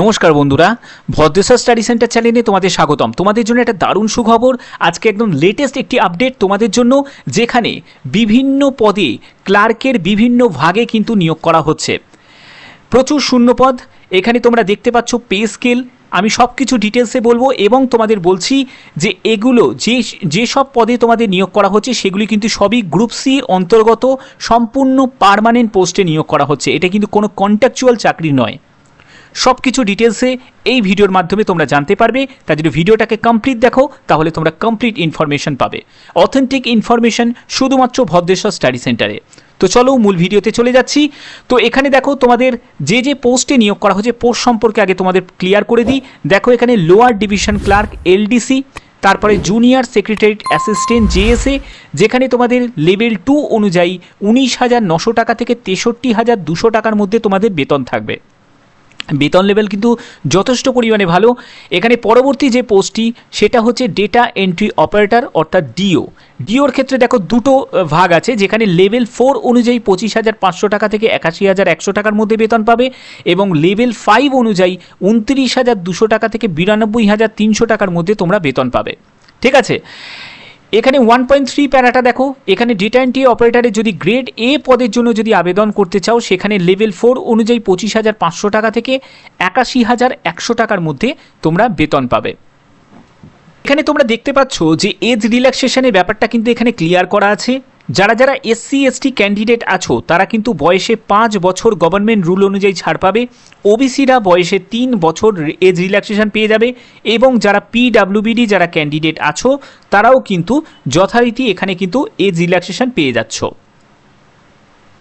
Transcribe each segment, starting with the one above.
নমস্কার বন্ধুরা, Bhadreswar study centre চ্যানেলে তোমাদের স্বাগতম। তোমাদের জন্য একটা দারুণ সুখবর, আজকে একদম লেটেস্ট একটি আপডেট তোমাদের জন্য, যেখানে বিভিন্ন পদে ক্লার্কের বিভিন্ন ভাগে কিন্তু নিয়োগ করা হচ্ছে। প্রচুর শূন্যপদ, এখানে তোমরা দেখতে পাচ্ছ পে স্কেল, আমি সব কিছু ডিটেলসে বলব এবং তোমাদের বলছি যে এগুলো, যে যেসব পদে তোমাদের নিয়োগ করা হচ্ছে, সেগুলি কিন্তু সবই গ্রুপ সি অন্তর্গত, সম্পূর্ণ পার্মানেন্ট পোস্টে নিয়োগ করা হচ্ছে। এটা কিন্তু কোনো কন্ট্যাকচুয়াল চাকরি নয়। সব কিছু ডিটেলসে এই ভিডিওর মাধ্যমে তোমরা জানতে পারবে। তাই যদি ভিডিওটাকে কমপ্লিট দেখো, তাহলে তোমরা কমপ্লিট ইনফরমেশন পাবে। অথেন্টিক ইনফরমেশন শুধুমাত্র ভদ্রেশ্বর স্টাডি সেন্টারে তো চলো মূল ভিডিওতে চলে যাচ্ছি। তো এখানে দেখো তোমাদের যে যে পোস্টে নিয়োগ করা হচ্ছে পোস্ট সম্পর্কে আগে তোমাদের ক্লিয়ার করে দিই। দেখো এখানে লোয়ার ডিভিশন ক্লার্ক এলডিসি তারপরে জুনিয়র সেক্রেটারি অ্যাসিস্ট্যান্ট জেএসএ যেখানে তোমাদের লেভেল টু অনুযায়ী উনিশ হাজার নশো টাকা থেকে তেষট্টি হাজার দুশো টাকার মধ্যে তোমাদের বেতন থাকবে। বেতন লেভেল কিন্তু যথেষ্ট পরিমাণে ভালো। এখানে পরবর্তী যে পোস্টটি সেটা হচ্ছে ডেটা এন্ট্রি অপারেটর অর্থাৎ ডিও ডিওর ক্ষেত্রে দেখো দুটো ভাগ আছে, যেখানে লেভেল ফোর অনুযায়ী পঁচিশ হাজার পাঁচশো টাকা থেকে একাশি হাজার একশো টাকার মধ্যে বেতন পাবে এবং লেভেল ফাইভ অনুযায়ী উনত্রিশ হাজার দুশো টাকা থেকে বিরানব্বই হাজার তিনশো টাকার মধ্যে তোমরা বেতন পাবে। ঠিক আছে? এখানে ওয়ান পয়েন্ট থ্রি প্যারাটা দেখো। এখানে ডেটা এন্ট্রি অপারেটারে যদি গ্রেড এ পদের জন্য যদি আবেদন করতে চাও, সেখানে লেভেল ফোর অনুযায়ী পঁচিশ হাজার পাঁচশো টাকা থেকে একাশি হাজার একশো টাকার মধ্যে তোমরা বেতন পাবে। এখানে তোমরা দেখতে পাচ্ছ যে এজ রিল্যাক্সেশনের ব্যাপারটা কিন্তু এখানে ক্লিয়ার করা আছে। যারা যারা এসসি এসটি ক্যান্ডিডেট আছো, তারা কিন্তু বয়সে পাঁচ বছর গভর্নমেন্ট রুল অনুযায়ী ছাড় পাবে। ওবিসিরা বয়সে তিন বছর এজ রিল্যাক্সেশন পেয়ে যাবে এবং যারা পিডাব্লিউবিডি যারা ক্যান্ডিডেট আছো, তারাও কিন্তু যথারীতি এখানে কিন্তু এজ রিল্যাক্সেশন পেয়ে যাচ্ছ।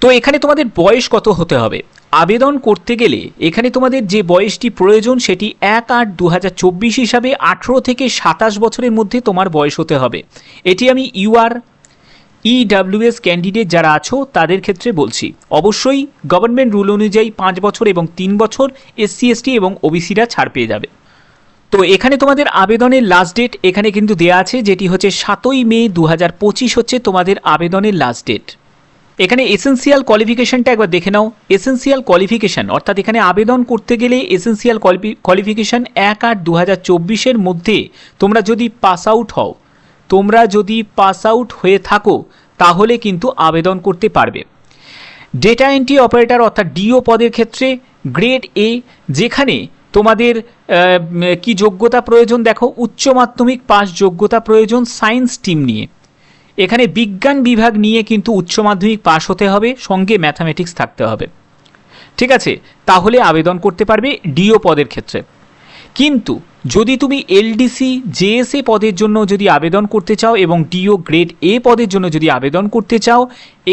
তো এখানে তোমাদের বয়স কত হতে হবে? আবেদন করতে গেলে এখানে তোমাদের যে বয়সটি প্রয়োজন সেটি এক আট দু হিসাবে আঠেরো থেকে সাতাশ বছরের মধ্যে তোমার বয়স হতে হবে। এটি আমি ইউআর ইডাব্লিউএস ক্যান্ডিডেট যারা আছো, তাদের ক্ষেত্রে বলছি, অবশ্যই গভর্নমেন্ট রুল অনুযায়ী পাঁচ বছর এবং তিন বছর এসসি এসটি এবং ওবিসিরা ছাড় পেয়ে যাবে। তো এখানে তোমাদের আবেদনের লাস্ট ডেট এখানে কিন্তু দেয়া আছে, যেটি হচ্ছে সাতই মে দু হাজার পঁচিশ হচ্ছে তোমাদের আবেদনের লাস্ট ডেট এখানে এসেন্সিয়াল কোয়ালিফিকেশনটা একবার দেখে নাও। এসেন্সিয়াল কোয়ালিফিকেশন অর্থাৎ এখানে আবেদন করতে গেলে এসেন্সিয়াল কোয়ালিফিকেশন এক আট দু হাজার মধ্যে তোমরা যদি পাস আউট হও তোমরা যদি পাস আউট হয়ে থাকো, তাহলে কিন্তু আবেদন করতে পারবে। ডেটা এন্ট্রি অপারেটর অর্থাৎ ডিও পদের ক্ষেত্রে গ্রেড এ যেখানে তোমাদের কি যোগ্যতা প্রয়োজন? দেখো, উচ্চ মাধ্যমিক পাস যোগ্যতা প্রয়োজন সায়েন্স টিম নিয়ে। এখানে বিজ্ঞান বিভাগ নিয়ে কিন্তু উচ্চ মাধ্যমিক পাশ হতে হবে, সঙ্গে ম্যাথামেটিক্স থাকতে হবে। ঠিক আছে? তাহলে আবেদন করতে পারবে ডিও পদের ক্ষেত্রে। কিন্তু যদি তুমি এলডিসি জেএসএ পদের জন্য যদি আবেদন করতে চাও এবং ডিও গ্রেড এ পদের জন্য যদি আবেদন করতে চাও,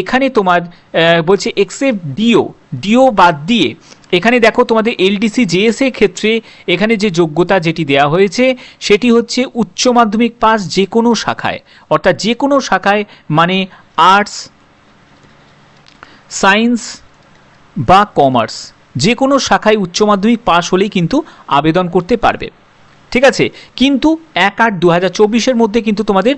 এখানে তোমার বলছে এক্সেপ্ট ডিও ডিও বাদ দিয়ে এখানে দেখো তোমাদের এলডিসি জেএসএ ক্ষেত্রে এখানে যে যোগ্যতা যেটি দেওয়া হয়েছে, সেটি হচ্ছে উচ্চ মাধ্যমিক পাস যে কোনো শাখায়, অর্থাৎ যে কোনো শাখায় মানে আর্টস সায়েন্স বা কমার্স যে কোনো শাখায় উচ্চ মাধ্যমিক পাশ হলেই কিন্তু আবেদন করতে পারবে। ঠিক আছে? কিন্তু এক আট দু হাজার চব্বিশের মধ্যে কিন্তু তোমাদের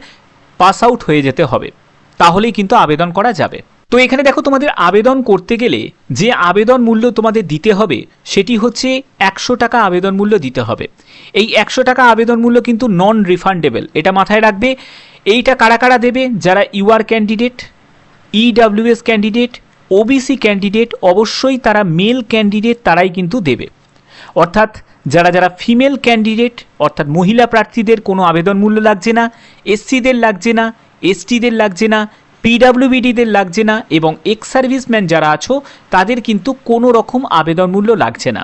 পাস আউট হয়ে যেতে হবে। তাহলেই কিন্তু আবেদন করা যাবে। তো এখানে দেখো তোমাদের আবেদন করতে গেলে যে আবেদন মূল্য তোমাদের দিতে হবে, সেটি হচ্ছে একশো টাকা আবেদন মূল্য দিতে হবে। এই একশো টাকা আবেদন মূল্য কিন্তু নন রিফান্ডেবল এটা মাথায় রাখবে। এইটা কারা কারা দেবে? যারা UR candidate EWS candidate OBC candidate অবশ্যই তারা মেল ক্যান্ডিডেট তারাই কিন্তু দেবে। অর্থাৎ যারা যারা ফিমেল ক্যান্ডিডেট অর্থাৎ মহিলা প্রার্থীদের কোনো আবেদন মূল্য লাগছে না এসসিদের লাগছে না এসটিদের লাগছে না পিডাব্লিউবিডিদের লাগছে না এবং এক্স সার্ভিসম্যান যারা আছো, তাদের কিন্তু কোনো রকম আবেদন মূল্য লাগছে না।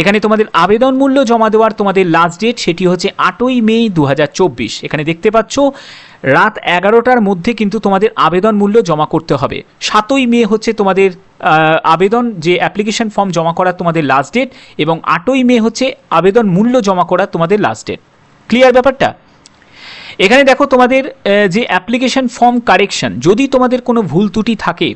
এখানে তোমাদের আবেদন মূল্য জমা দেওয়ার তোমাদের লাস্ট ডেট সেটি হচ্ছে আটই মে দু হাজার চব্বিশ। এখানে দেখতে পাচ্ছ রাত এগারোটার মধ্যে কিন্তু তোমাদের আবেদন মূল্য জমা করতে হবে। সাতই মে হচ্ছে তোমাদের আবেদন যে অ্যাপ্লিকেশন ফর্ম জমা করার তোমাদের লাস্ট ডেট এবং আটই মে হচ্ছে আবেদন মূল্য জমা করার তোমাদের লাস্ট ডেট ক্লিয়ার ব্যাপারটা? এখানে দেখো তোমাদের যে অ্যাপ্লিকেশন ফর্ম কারেকশন যদি তোমাদের কোনো ভুল ত্রুটি থাকে,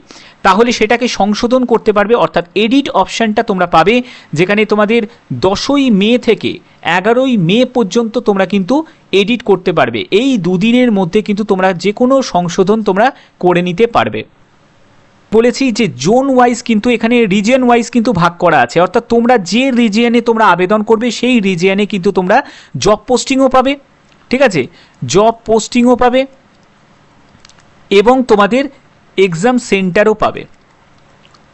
তাহলে সেটাকে সংশোধন করতে পারবে, অর্থাৎ এডিট অপশানটা তোমরা পাবে, যেখানে তোমাদের দশই মে থেকে এগারোই মে পর্যন্ত তোমরা কিন্তু এডিট করতে পারবে। এই দুদিনের মধ্যে কিন্তু তোমরা যে কোনো সংশোধন তোমরা করে নিতে পারবে। বলেছি যে জোন ওয়াইজ কিন্তু এখানে রিজিয়ন ওয়াইজ কিন্তু ভাগ করা আছে, অর্থাৎ তোমরা যে রিজিয়নে তোমরা আবেদন করবে, সেই রিজিয়নে কিন্তু তোমরা জব পোস্টিংও পাবে। ঠিক আছে? জব পোস্টিংও পাবে এবং তোমাদের এক্সাম সেন্টারও পাবে।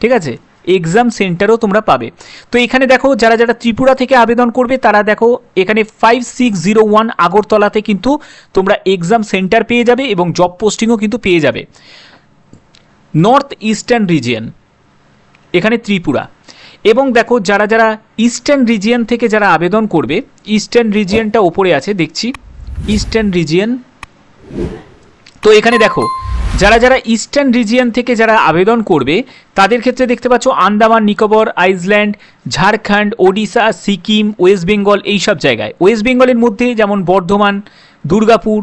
ঠিক আছে? এক্সাম সেন্টারও তোমরা পাবে। তো এখানে দেখো, যারা যারা ত্রিপুরা থেকে আবেদন করবে, তারা দেখো, এখানে ফাইভ সিক্স জিরো ওয়ান আগরতলাতে কিন্তু তোমরা এক্সাম সেন্টার পেয়ে যাবে এবং জব পোস্টিংও কিন্তু পেয়ে যাবে। নর্থ ইস্টার্ন রিজিয়ন এখানে ত্রিপুরা। এবং দেখো, যারা যারা ইস্টার্ন রিজিয়ন থেকে যারা আবেদন করবে ইস্টার্ন রিজিয়নটা ওপরে আছে, দেখছি। Eastern region. তো এখানে দেখো, যারা যারা ইস্টার্ন রিজিয়ন থেকে যারা আবেদন করবে, তাদের ক্ষেত্রে দেখতে পাচ্ছ Andaman, Nicobar, island, Jharkhand, Odisha, Sikkim, West Bengal, এইসব জায়গায়। ওয়েস্ট বেঙ্গলের মধ্যে যেমন বর্ধমান দুর্গাপুর,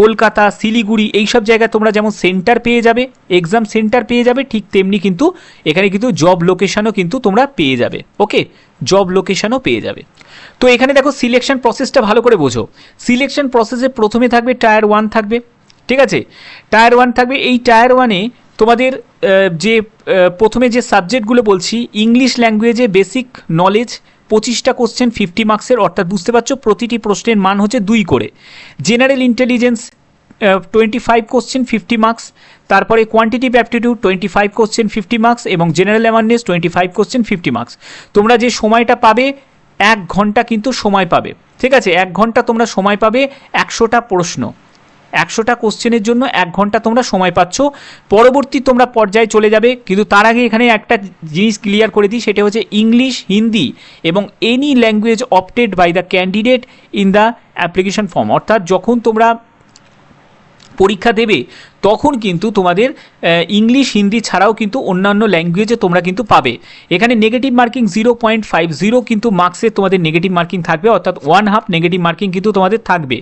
কলকাতা, শিলিগুড়ি এই সব জায়গায় তোমরা যেমন সেন্টার পেয়ে যাবে এক্সাম সেন্টার পেয়ে যাবে, ঠিক তেমনি কিন্তু এখানে কিন্তু জব লোকেশনও কিন্তু তোমরা পেয়ে যাবে ওকে জব লোকেশনও পেয়ে যাবে। তো এখানে দেখো সিলেকশন প্রসেসটা ভালো করে বোঝো। সিলেকশন প্রসেসে প্রথমে থাকবে টায়ার ওয়ান থাকবে, ঠিক আছে? টায়ার ওয়ান থাকবে, এই টায়ার ওয়ানে তোমাদের যে প্রথমে যে সাবজেক্টগুলো বলছি ইংলিশ ল্যাঙ্গুয়েজে বেসিক নলেজ পঁচিশটা কোশ্চেন ফিফটি মার্কসের অর্থাৎ বুঝতে পারছ, প্রতিটি প্রশ্নের মান হচ্ছে দুই করে। General intelligence twenty five question fifty marks তারপরে quantitative aptitude twenty five question fifty marks এবং general awareness twenty five question fifty marks তোমরা যে সময়টা পাবে, এক ঘণ্টা কিন্তু সময় পাবে। ঠিক আছে? এক ঘণ্টা তোমরা সময় পাবে একশোটা প্রশ্ন। একশোটা কোশ্চেনের জন্য এক ঘণ্টা তোমরা সময় পাচ্ছ। পরবর্তী তোমরা পর্যায়ে চলে যাবে, কিন্তু তার আগে এখানে একটা জিনিস ক্লিয়ার করে দিই, সেটা হচ্ছে ইংলিশ হিন্দি এবং any language opted by the candidate in the application form অর্থাৎ যখন তোমরা পরীক্ষা দেবে, তখন কিন্তু তোমাদের ইংলিশ হিন্দি ছাড়াও কিন্তু অন্যান্য ল্যাঙ্গুয়েজে তোমরা কিন্তু পাবে। এখানে negative marking zero point five zero কিন্তু মার্কসে তোমাদের নেগেটিভ মার্কিং থাকবে, অর্থাৎ ওয়ান হাফ নেগেটিভ মার্কিং কিন্তু তোমাদের থাকবে।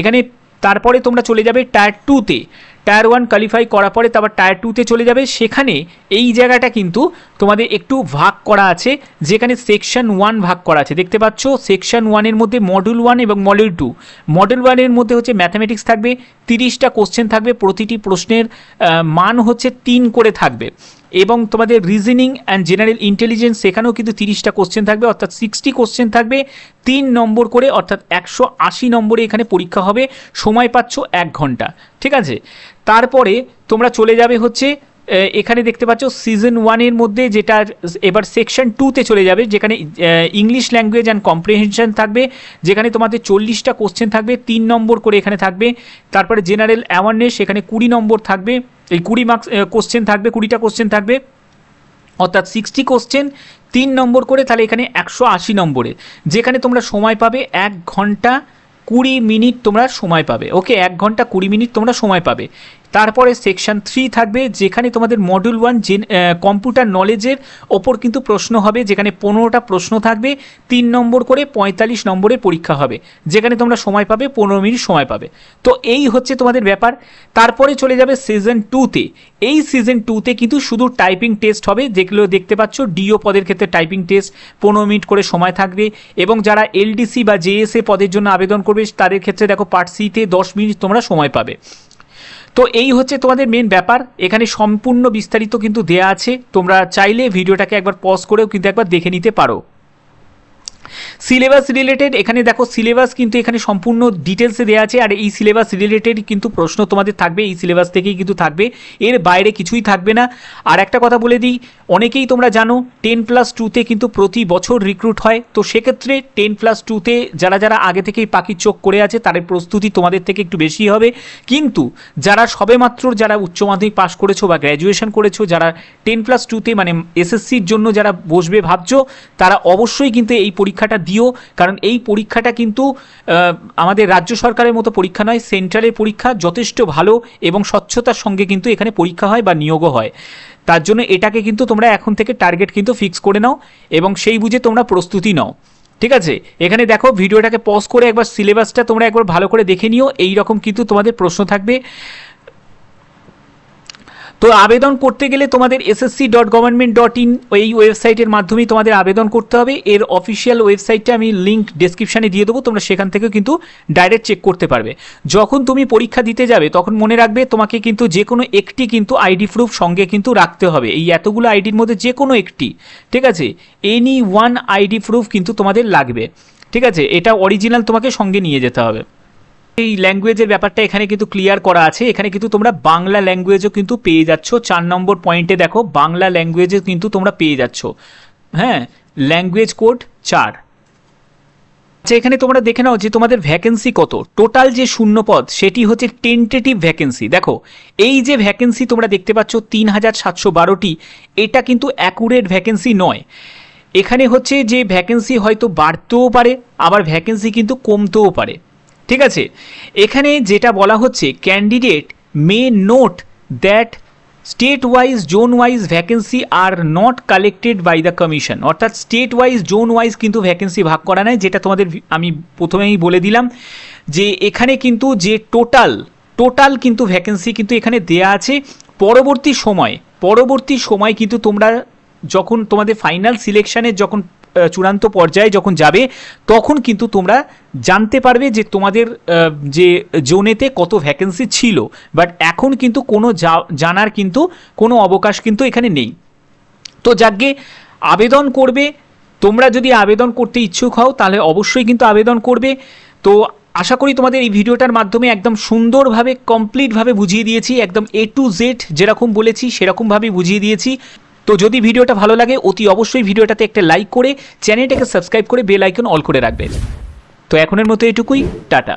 এখানে তারপরে তোমরা চলে যাবে টায়ার টুতে টায়ার ওয়ান কোয়ালিফাই করার পরে তারপর টায়ার টুতে চলে যাবে। সেখানে এই জায়গাটা কিন্তু তোমাদের একটু ভাগ করা আছে, যেখানে সেকশন ওয়ান ভাগ করা আছে। দেখতে পাচ্ছ সেকশন ওয়ানের মধ্যে মডিউল ওয়ান এবং মডিউল টু মডিউল ওয়ানের মধ্যে হচ্ছে ম্যাথামেটিক্স থাকবে, তিরিশটা কোশ্চেন থাকবে, প্রতিটি প্রশ্নের মান হচ্ছে তিন করে থাকবে। এবং তোমাদের রিজনিং অ্যান্ড জেনারেল ইন্টেলিজেন্স সেখানেও কিন্তু তিরিশটা কোশ্চেন থাকবে, অর্থাৎ সিক্সটি কোশ্চেন থাকবে, তিন নম্বর করে, অর্থাৎ একশো আশি নম্বরে এখানে পরীক্ষা হবে, সময় পাচ্ছ এক ঘণ্টা, ঠিক আছে? তারপরে তোমরা চলে যাবে হচ্ছে এখানে দেখতে পাচ্ছ সিজন ওয়ানের মধ্যে যেটা এবার সেকশন টুতে চলে যাবে, যেখানে ইংলিশ ল্যাঙ্গুয়েজ অ্যান্ড কম্প্রিহেনশন থাকবে, যেখানে তোমাদের চল্লিশটা কোশ্চেন থাকবে, তিন নম্বর করে এখানে থাকবে, তারপরে জেনারেল অ্যাওয়ারনেস সেখানে কুড়ি নম্বর থাকবে, এই কুড়ি মার্কস কোশ্চেন থাকবে, কুড়িটা কোশ্চেন থাকবে, অর্থাৎ সিক্সটি কোশ্চেন তিন নম্বর করে তাহলে এখানে একশো আশি নম্বরে, যেখানে তোমরা সময় পাবে এক ঘণ্টা কুড়ি মিনিট তোমরা সময় পাবে ওকে এক ঘণ্টা কুড়ি মিনিট তোমরা সময় পাবে। তারপরে সেকশন থ্রি থাকবে, যেখানে তোমাদের মডিউল ওয়ান জেন কম্পিউটার নলেজের ওপর কিন্তু প্রশ্ন হবে, যেখানে পনেরোটা প্রশ্ন থাকবে, তিন নম্বর করে পঁয়তাল্লিশ নম্বরের পরীক্ষা হবে, যেখানে তোমরা সময় পাবে, পনেরো মিনিট সময় পাবে। তো এই হচ্ছে তোমাদের ব্যাপার। তারপরে চলে যাবে সিজন টুতে এই সিজন টুতে কিন্তু শুধু টাইপিং টেস্ট হবে, যেগুলো দেখতে পাচ্ছ ডিও পদের ক্ষেত্রে টাইপিং টেস্ট পনেরো মিনিট করে সময় থাকবে, এবং যারা এলডিসি বা জেএসএ পদের জন্য আবেদন করবে, তাদের ক্ষেত্রে দেখো পার্ট সিতে দশ মিনিট তোমরা সময় পাবে। তো এই হচ্ছে তোমাদের মেন ব্যাপার। এখানে সম্পূর্ণ বিস্তারিত কিন্তু দেয়া আছে। তোমরা চাইলে ভিডিওটাকে একবার পজ করেও কিন্তু একবার দেখে নিতে পারো। সিলেবাস রিলেটেড এখানে দেখো সিলেবাস কিন্তু এখানে সম্পূর্ণ ডিটেলসে দেওয়া আছে, আর এই সিলেবাস রিলেটেড কিন্তু প্রশ্ন তোমাদের থাকবে, এই সিলেবাস থেকেই কিন্তু থাকবে, এর বাইরে কিছুই থাকবে না। আর একটা কথা বলে দিই, অনেকেই তোমরা জানো টেন প্লাস টুতে কিন্তু প্রতি বছর রিক্রুট হয়, তো সেক্ষেত্রে টেন প্লাস টুতে যারা যারা আগে থেকেই পাখির চোখ করে আছে, তাদের প্রস্তুতি তোমাদের থেকে একটু বেশি হবে। কিন্তু যারা সবেমাত্র যারা উচ্চ মাধ্যমিক পাশ করেছ বা গ্র্যাজুয়েশন করেছ, যারা টেন প্লাস টুতে মানে এসএসসির জন্য যারা বসবে ভাবছ, তারা অবশ্যই কিন্তু এই পরীক্ষাটা দিও কারণ এই পরীক্ষাটা কিন্তু আমাদের রাজ্য সরকারের মতো পরীক্ষা নয়, সেন্ট্রালের পরীক্ষা যথেষ্ট ভালো এবং স্বচ্ছতার সঙ্গে কিন্তু এখানে পরীক্ষা হয় বা নিয়োগও হয়। তার জন্য এটাকে কিন্তু তোমরা এখন থেকে টার্গেট কিন্তু ফিক্স করে নাও এবং সেই বুঝে তোমরা প্রস্তুতি নাও। ঠিক আছে? এখানে দেখো, ভিডিওটাকে পজ করে একবার সিলেবাসটা তোমরা একবার ভালো করে দেখে নিও। এই রকম কিন্তু তোমাদের প্রশ্ন থাকবে। তো আবেদন করতে গেলে তোমাদের SSC dot government dot in এই ওয়েবসাইটের মাধ্যমেই তোমাদের আবেদন করতে হবে। এর অফিসিয়াল ওয়েবসাইটটা আমি লিঙ্ক ডেসক্রিপশানে দিয়ে দেবো, তোমরা সেখান থেকেও কিন্তু ডাইরেক্ট চেক করতে পারবে। যখন তুমি পরীক্ষা দিতে যাবে, তখন মনে রাখবে তোমাকে কিন্তু যে কোনো একটি কিন্তু আইডি প্রুফ সঙ্গে কিন্তু রাখতে হবে। এই এতগুলো আইডির মধ্যে যে কোনো একটি, ঠিক আছে? এনি ওয়ান আইডি প্রুফ কিন্তু তোমাদের লাগবে। ঠিক আছে? এটা অরিজিনাল তোমাকে সঙ্গে নিয়ে যেতে হবে। এই ল্যাঙ্গুয়েজের ব্যাপারটা এখানে কিন্তু ক্লিয়ার করা আছে। এখানে কিন্তু তোমরা বাংলা ল্যাঙ্গুয়েজও কিন্তু পেয়ে যাচ্ছ। চার নম্বর পয়েন্টে দেখো, বাংলা ল্যাঙ্গুয়েজে কিন্তু তোমরা পেয়ে যাচ্ছ। হ্যাঁ ল্যাঙ্গুয়েজ কোড চার। আচ্ছা এখানে তোমরা দেখে নাও যে তোমাদের ভ্যাকেন্সি কত। টোটাল যে শূন্য পদ সেটি হচ্ছে টেন্টেটিভ ভ্যাকেন্সি দেখো, এই যে ভ্যাকেন্সি তোমরা দেখতে পাচ্ছ, তিন হাজার সাতশো বারোটি, এটা কিন্তু অ্যাকুরেট ভ্যাকেন্সি নয়। এখানে হচ্ছে যে ভ্যাকেন্সি হয়তো বাড়তেও পারে, আবার ভ্যাকেন্সি কিন্তু কমতেও পারে। ঠিক আছে? এখানে যেটা বলা হচ্ছে candidate may note that state wise zone wise vacancy are not collected by the commission অর্থাৎ স্টেট ওয়াইজ জোন ওয়াইজ কিন্তু ভ্যাকেন্সি ভাগ করা নেয় যেটা তোমাদের আমি প্রথমেই বলে দিলাম যে এখানে কিন্তু যে টোটাল টোটাল কিন্তু ভ্যাকেন্সি কিন্তু এখানে দেয়া আছে। পরবর্তী সময় পরবর্তী সময় কিন্তু তোমরা যখন তোমাদের ফাইনাল সিলেকশনের যখন চূড়ান্ত পর্যায়ে যখন যাবে, তখন কিন্তু তোমরা জানতে পারবে যে তোমাদের যে জোনেতে কত ভ্যাকেন্সি ছিল। বাট এখন কিন্তু কোনো জানার কিন্তু কোনো অবকাশ কিন্তু এখানে নেই। তো যাকে আবেদন করবে, তোমরা যদি আবেদন করতে ইচ্ছুক হও, তাহলে অবশ্যই কিন্তু আবেদন করবে। তো আশা করি তোমাদের এই ভিডিওটার মাধ্যমে একদম সুন্দরভাবে কমপ্লিটভাবে বুঝিয়ে দিয়েছি। একদম এ টু জেড যেরকম বলেছি সেরকমভাবে বুঝিয়ে দিয়েছি। তো যদি ভিডিওটা ভালো লাগে, অতি অবশ্যই ভিডিওটাতে একটা লাইক করে চ্যানেলটাকে সাবস্ক্রাইব করে বেল আইকন অল করে রাখবেন। তো এখনের মতো এটুকুই, টাটা।